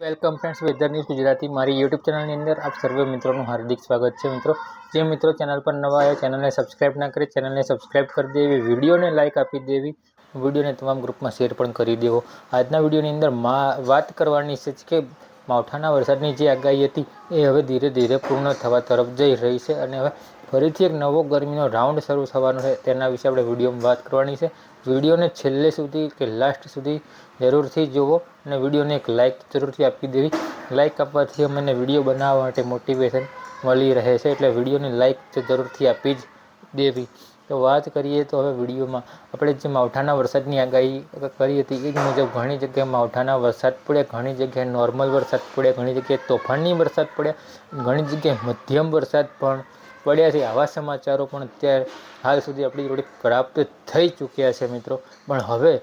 Welcome friends weather news Gujarati મારી YouTube ચેનલની અંદર આપ સર્વે મિત્રોનું હાર્દિક સ્વાગત છે મિત્રો. જે મિત્રો ચેનલ પર નવા આવ્યા ચેનલને સબસ્ક્રાઈબ ના કરી ચેનલને સબસ્ક્રાઈબ કરી દેવી વિડીયોને લાઇક આપી દેવી વિડીયોને તમામ ગ્રુપમાં શેર પણ કરી દેવો. આજના વિડીયોની અંદર વાત કરવાની છે કે માવઠાના વરસાદની જે આગાહી હતી, એ હવે ધીરે ધીરે પૂર્ણ થવા તરફ જઈ રહી છે અને હવે ફરીથી એક નવો ગરમીનો રાઉન્ડ શરૂ થવાનો છે. તેના વિશે આપણે વિડીયોમાં વાત કરવાની છે. વિડીયોને છેલ્લે સુધી કે લાસ્ટ સુધી જરૂરથી જુઓ અને વિડીયોને એક લાઇક જરૂરથી આપી દેવી. લાઇક આપવાથી અમને વીડિયો બનાવવા માટે મોટિવેશન મળી રહે છે, એટલે વિડીયોને લાઇક જરૂરથી આપી જ દેવી. તો વાત કરીએ તો હવે વિડીયોમાં આપણે જે માવઠાના વરસાદની આગાહી કરી હતી, એ જ મુજબ ઘણી જગ્યાએ માવઠાના વરસાદ પડ્યા, ઘણી જગ્યાએ નોર્મલ વરસાદ પડ્યા, ઘણી જગ્યાએ તોફાની વરસાદ પડ્યા, ઘણી જગ્યાએ મધ્યમ વરસાદ પણ પડ્યા છે. આવા સમાચારો પણ અત્યારે હાલ સુધી આપણી જોડે પ્રાપ્ત થઈ ચૂક્યા છે મિત્રો. પણ હવે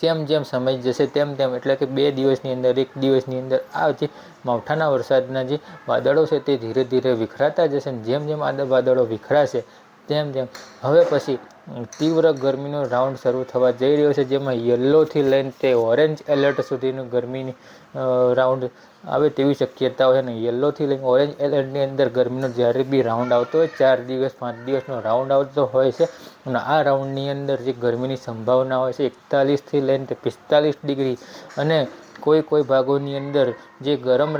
જેમ જેમ સમય જશે તેમ તેમ, એટલે કે બે દિવસની અંદર, એક દિવસની અંદર આ જે માવઠાના વરસાદના જે વાદળો છે તે ધીરે ધીરે વિખરાતા જશે ને જેમ જેમ આ વાદળો વિખરાશે તેમ તેમ. હવે પછી તીવ્ર ગરમીનો રાઉન્ડ શરૂ થવા જઈ રહ્યો છે, જેમાં યલોથી લઈને તે ઓરેન્જ એલર્ટ સુધીનું ગરમીની રાઉન્ડ આવે તેવી શક્યતાઓ છે. અને યલોથી લઈને ઓરેન્જ એલર્ટની અંદર ગરમીનો જ્યારે બી રાઉન્ડ આવતો હોય, ચાર દિવસ, પાંચ દિવસનો રાઉન્ડ આવતો હોય છે. અને આ રાઉન્ડની અંદર જે ગરમીની સંભાવના હોય છે, એકતાલીસથી લઈને તે પિસ્તાલીસ ડિગ્રી અને કોઈ કોઈ ભાગોની અંદર જે ગરમ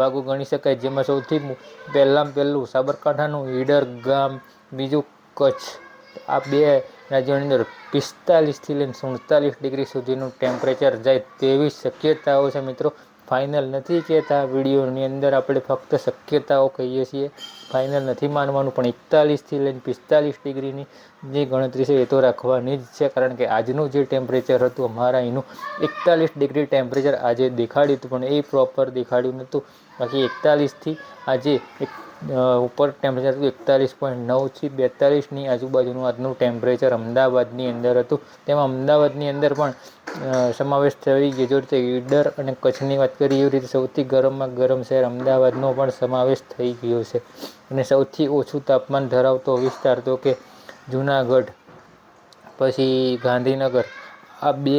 ભાગો ગણી શકાય, જેમાં સૌથી પહેલાં પહેલું સાબરકાંઠાનું ઈડર ગામ, બીજું કચ્છ આ બે રાજ્યોની અંદર પિસ્તાલીસથી લઈને સુડતાલીસ ડિગ્રી સુધીનું ટેમ્પરેચર જાય તેવી શક્યતાઓ છે મિત્રો. ફાઇનલ નથી કહેતા વિડીયોની અંદર આપણે ફક્ત શક્યતાઓ કહીએ છીએ. ફાઇનલ નથી માનવાનું, પણ એકતાલીસથી લઈને પિસ્તાલીસ ડિગ્રીની જે ગણતરી છે એ તો રાખવાની જ છે, કારણ કે આજનું જે ટેમ્પરેચર હતું અમારા એનું એકતાલીસ ડિગ્રી ટેમ્પરેચર આજે દેખાડ્યું હતું, પણ એ પ્રોપર દેખાડ્યું નહોતું. બાકી એકતાલીસથી આજે એક ઉપર ટેમ્પરેચર હતું એકતાલીસ પોઈન્ટ નવથી બેતાલીસની આજુબાજુનું આજનું ટેમ્પરેચર અમદાવાદની અંદર હતું. તેમાં અમદાવાદની અંદર પણ સમાવેશ થઈ ગયો જો રીતે ઈડર અને કચ્છની વાત કરીએ એવી રીતે સૌથી ગરમમાં ગરમ શહેર અમદાવાદનો પણ સમાવેશ થઈ ગયો છે. અને સૌથી ઓછું તાપમાન ધરાવતો વિસ્તાર તો કે જુનાગઢ, પછી ગાંધીનગર. આ બે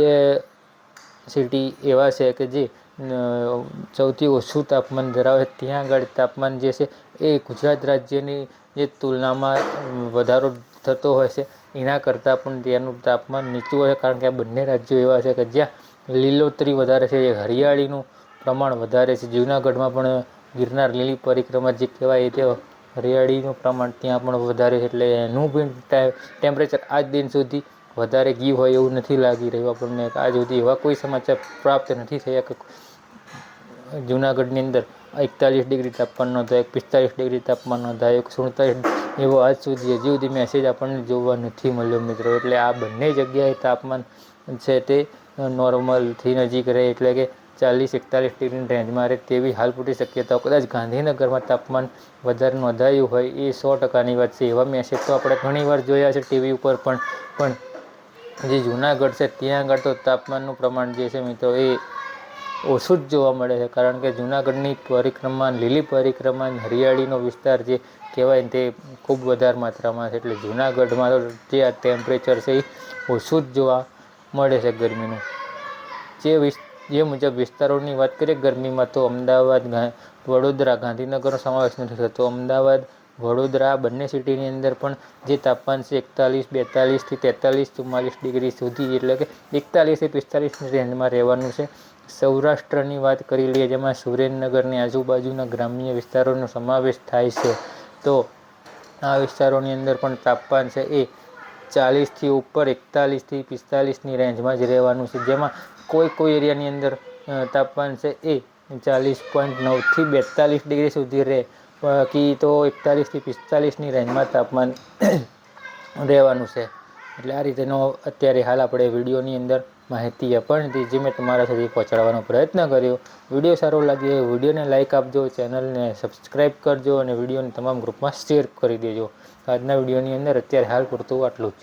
સિટી એવા છે કે જે સૌથી ઓછું તાપમાન ધરાવે ત્યાં આગળ તાપમાન જે છે એ ગુજરાત રાજ્યની જે તુલનામાં વધારો થતો હોય છે, એના કરતાં પણ ત્યાંનું તાપમાન નીચું હોય કારણ કે આ બંને રાજ્યો એવા છે કે જ્યાં લીલોતરી વધારે છે હરિયાળીનું પ્રમાણ વધારે છે. જૂનાગઢમાં પણ ગિરનાર લીલી પરિક્રમા જે કહેવાય તે હરિયાળીનું પ્રમાણ ત્યાં પણ વધારે છે. એટલે એનું પણ ટેમ્પરેચર આજ દિન સુધી વધારે ગી હોય એવું નથી લાગી રહ્યું આપણને. આજ સુધી એવા કોઈ સમાચાર પ્રાપ્ત નથી થયા કે જૂનાગઢની અંદર એકતાલીસ ડિગ્રી તાપમાન નોંધાય, પિસ્તાલીસ ડિગ્રી તાપમાન નોંધાય સુડતાલીસ એવો આજ સુધી હજી સુધી મેસેજ આપણને જોવા નથી મળ્યો મિત્રો. એટલે આ બંને જગ્યાએ તાપમાન છે તે નોર્મલથી નજીક રહે એટલે કે ચાલીસ, એકતાલીસ ડિગ્રીની રેન્જમાં રહે તેવી હાલ પૂરતી શક્યતાઓ. કદાચ ગાંધીનગરમાં તાપમાન વધારે નોંધાયું હોય એ સો ટકાની વાત છે. એવા મેસેજ તો આપણે ઘણીવાર જોયા છે ટીવી ઉપર પણ. પણ જે જૂનાગઢ છે, ત્યાં આગળ તો તાપમાનનું પ્રમાણ જે છે મિત્રો, એ ઓછું જ જોવા મળે છે. કારણ કે જૂનાગઢની પરિક્રમા, લીલી પરિક્રમા, હરિયાળીનો વિસ્તાર જે કહેવાય તે ખૂબ વધારે માત્રામાં છે. એટલે જૂનાગઢમાં તો જે આ ટેમ્પરેચર છે, એ ઓછું જ જોવા મળે છે ગરમીનું. જે વિસ્ત જે મુજબ વિસ્તારોની વાત કરીએ, ગરમીમાં તો અમદાવાદ વડોદરા, ગાંધીનગરનો સમાવેશ નથી થતો. અમદાવાદ વડોદરા બંને સિટીની અંદર પણ જે તાપમાન છે એકતાલીસ, બેતાલીસથી તેતાલીસ, ચુમ્માલીસ ડિગ્રી સુધી એટલે કે એકતાલીસથી પિસ્તાલીસની રેન્જમાં રહેવાનું છે. સૌરાષ્ટ્રની વાત કરી લઈએ જેમાં સુરેન્દ્રનગરની આજુબાજુના ગ્રામ્ય વિસ્તારોનો સમાવેશ થાય છે, તો આ વિસ્તારોની અંદર પણ તાપમાન છે એ ચાલીસથી ઉપર એકતાલીસથી પિસ્તાલીસની રેન્જમાં જ રહેવાનું છે. જેમાં કોઈ કોઈ એરિયાની અંદર તાપમાન છે એ ચાલીસ પોઈન્ટ નવથી બેતાલીસ ડિગ્રી સુધી રહે. બાકી તો એકતાલીસથી પિસ્તાલીસની રેન્જમાં તાપમાન રહેવાનું છે. એટલે આ રીતેનો અત્યારે હાલ આપણે વિડીયોની અંદર માહિતી આપણને જે મેં તમારા સુધી પહોંચાડવાનો પ્રયત્ન કર્યો. વીડિયો સારો લાગે વિડીયોને લાઇક આપજો, ચેનલને સબસ્ક્રાઈબ કરજો અને વિડીયોને તમામ ગ્રુપમાં શેર કરી દેજો. આજના વિડીયોની અંદર અત્યારે હાલ પૂરતું આટલું જ.